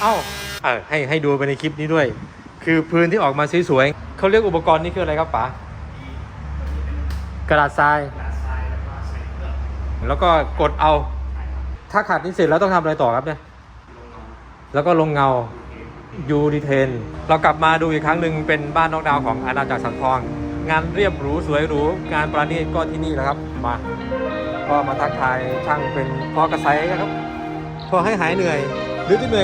เอ้าเออให้ให้ดูไปในคลิปนี้ด้วย คือพื้นที่ออกมาสวยๆเขาเรียกอุปกรณ์นี่คืออะไรครับป๋ากระดาษทราย แล้วก็กดเอา ถ้าขัดนี่เสร็จแล้วต้องทำอะไรต่อครับเนี่ยแล้วก็ลงเงายูดีเทน เรากลับมาดูอีกครั้งหนึ่งเป็นบ้านนอกดาวของอาณาจักรสังทอง งานเรียบหรูสวยหรู งานประณีตก็ที่นี่แหละครับ มา ก็มาทักทายช่างเป็นพอกระไซนะครับ พอให้หายเหนื่อย หรือที่เ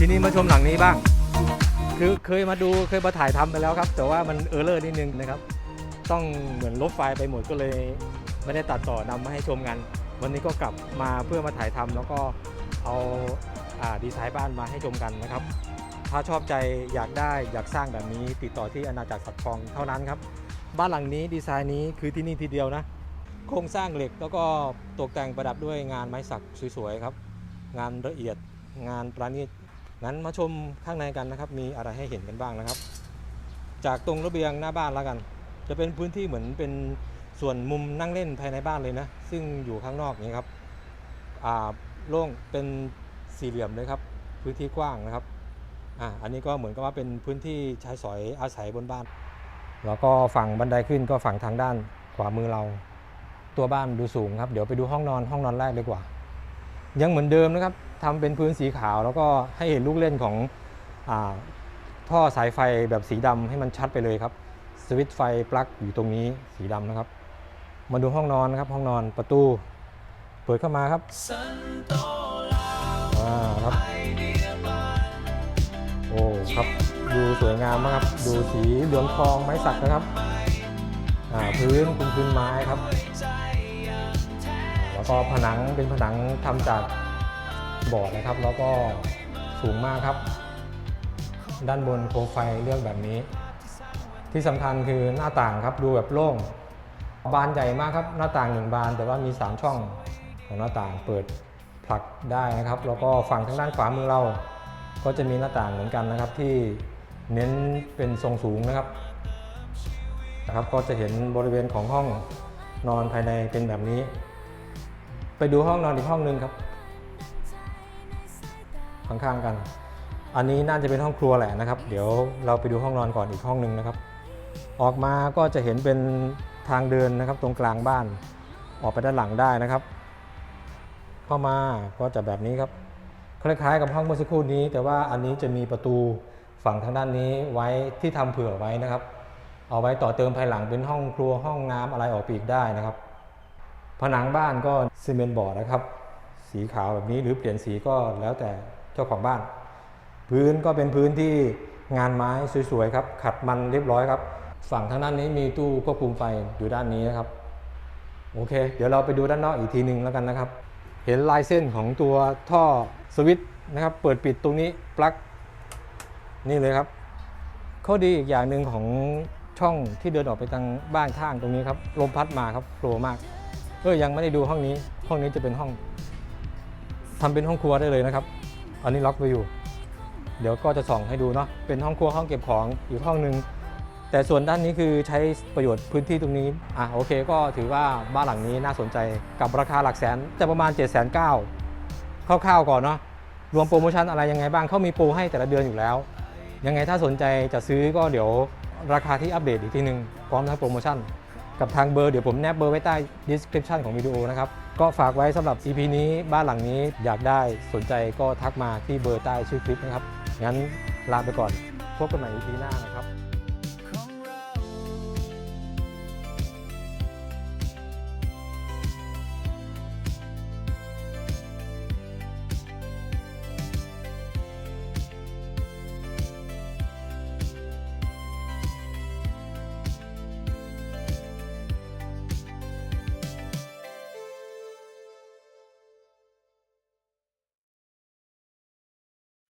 ทีนี้มาชมหลังนี้บ้าง คือเคยมาดูเคยมาถ่ายทำไปแล้วครับ แต่ว่ามันเออร์เลอร์นิดนึงนะครับ ต้องเหมือนลบไฟล์ไปหมดก็เลยไม่ได้ตัดต่อนำมาให้ชมกัน วันนี้ก็กลับมาเพื่อมาถ่ายทำแล้วก็เอาอาดีไซน์บ้านมาให้ชมกันนะครับ ถ้าชอบใจอยากได้อยากสร้างแบบนี้ ติดต่อที่อาณาจักรสัตว์ทองเท่านั้นครับบ้านหลังนี้ดีไซน์นี้คือที่นี่ทีเดียวนะ โครงสร้างเหล็กแล้วก็ตกแต่งประดับด้วยงานไม้สักสวยๆครับ งานละเอียดงานประณีต งั้นมาชมข้างในกันนะครับ มีอะไรให้เห็นกันบ้างนะครับ จากตรงระเบียงหน้าบ้านแล้วกัน จะเป็นพื้นที่เหมือนเป็นส่วนมุมนั่งเล่นภายในบ้านเลยนะ ซึ่งอยู่ข้างนอกนี้ครับอ่าโล่งเป็นสี่เหลี่ยมเลยครับ พื้นที่กว้างนะครับอ่าอันนี้ก็เหมือนกับว่าเป็นพื้นที่ใช้สอยอาศัยบนบ้าน แล้วก็ฝั่งบันไดขึ้นก็ฝั่งทางด้านขวามือเรา ตัวบ้านดูสูงครับ เดี๋ยวไปดูห้องนอนห้องนอนแรกดีกว่า ยังเหมือนเดิมนะครับทำเป็นพื้นสีขาว แล้วก็ให้เห็นลูกเล่นของอท่อสายไฟแบบสีดำให้มันชัดไปเลยครับ สวิตช์ไฟปลั๊กอยู่ตรงนี้สีดำนะครับ มาดูห้องนอนนะครับห้องนอนประตู เปิดเข้ามาครับอ่าครับ โอ้ครับดูสวยงามมากครับ ดูสีเหลืองทองไม้สักนะครับ อ่าพื้นเป็นพื้นไม้ครับ แล้วก็ผนังเป็นผนังทำจากบอร์ดนะครับ แล้วก็สูงมากครับ ด้านบนโคมไฟเลือกแบบนี้ ที่สำคัญคือหน้าต่างครับดูแบบโล่งบานใหญ่มากครับหน้าต่างหนึ่งบาน แต่ว่ามี 3 ช่องของหน้าต่างเปิดผลักได้นะครับ แล้วก็ฝั่งทางด้านขวามือเรา ก็จะมีหน้าต่างเหมือนกันนะครับ ที่เน้นเป็นทรงสูงนะครับนะครับ ก็จะเห็นบริเวณของห้องนอนภายในเป็นแบบนี้ ไปดูห้องนอนอีกห้องหนึงครับข้างๆกัน อันนี้น่าจะเป็นห้องครัวแหละนะครับ เดี๋ยวเราไปดูห้องนอนก่อนอีกห้องหนึ่งนะครับ ออกมาก็จะเห็นเป็นทางเดินนะครับ ตรงกลางบ้าน ออกไปด้านหลังได้นะครับ เข้ามาก็จะแบบนี้ครับ คล้ายๆกับห้องเมื่อสักครู่นี้ แต่ว่าอันนี้จะมีประตูฝั่งทางด้านนี้ไว้ที่ทำเผื่อไว้นะครับ เอาไว้ต่อเติมภายหลังเป็นห้องครัวห้องน้ำอะไรออกไปอีกได้นะครับ ผนังบ้านก็ซีเมนต์บอร์ดนะครับ สีขาวแบบนี้หรือเปลี่ยนสีก็แล้วแต่เจ้าของบ้าน พื้นก็เป็นพื้นที่งานไม้สวยๆครับ ขัดมันเรียบร้อยครับ ฝั่งทางด้านนี้มีตู้ควบคุมไฟอยู่ด้านนี้นะครับ โอเค เดี๋ยวเราไปดูด้านนอกอีกทีหนึ่งแล้วกันนะครับ เห็นลายเส้นของตัวท่อสวิตช์นะครับ เปิดปิดตรงนี้ปลั๊กนี่เลยครับข้อดีอีกอย่างหนึ่งของช่องที่เดินออกไปทางบ้านข้างตรงนี้ครับลมพัดมาครับโปรมาก เออยังไม่ได้ดูห้องนี้ ห้องนี้จะเป็นห้องทำเป็นห้องครัวได้เลยนะครับ อันนี้ล็อกไว้อยู่ เดี๋ยวก็จะส่องให้ดูเนาะเป็นห้องครัวห้องเก็บของอีกห้องหนึ่งแต่ส่วนด้านนี้คือใช้ประโยชน์พื้นที่ตรงนี้ อะโอเค ก็ถือว่าบ้านหลังนี้น่าสนใจกับราคาหลักแสนแต่ประมาณ7 9 0 0 0คร่าวๆก่อนเนาะรวมโปรโมชั่นอะไรยังไงบ้างเขามีโปรให้แต่ละเดือนอยู่แล้ว ยังไงถ้าสนใจจะซื้อก็เดี๋ยวราคาที่อัปเดตอีกทีหนึ่งพร้อมทั้งโปรโมชั่น กับทางเบอร์เดี๋ยวผมแนบเบอร์ไว้ใต้ description ของวิดีโอนะครับ ก็ฝากไว้สำหรับ EP นี้บ้านหลังนี้อยากได้สนใจก็ทักมาที่เบอร์ใต้ชื่อคลิปนะครับ งั้นลาไปก่อนพบกันใหม่ EP หน้านะครับ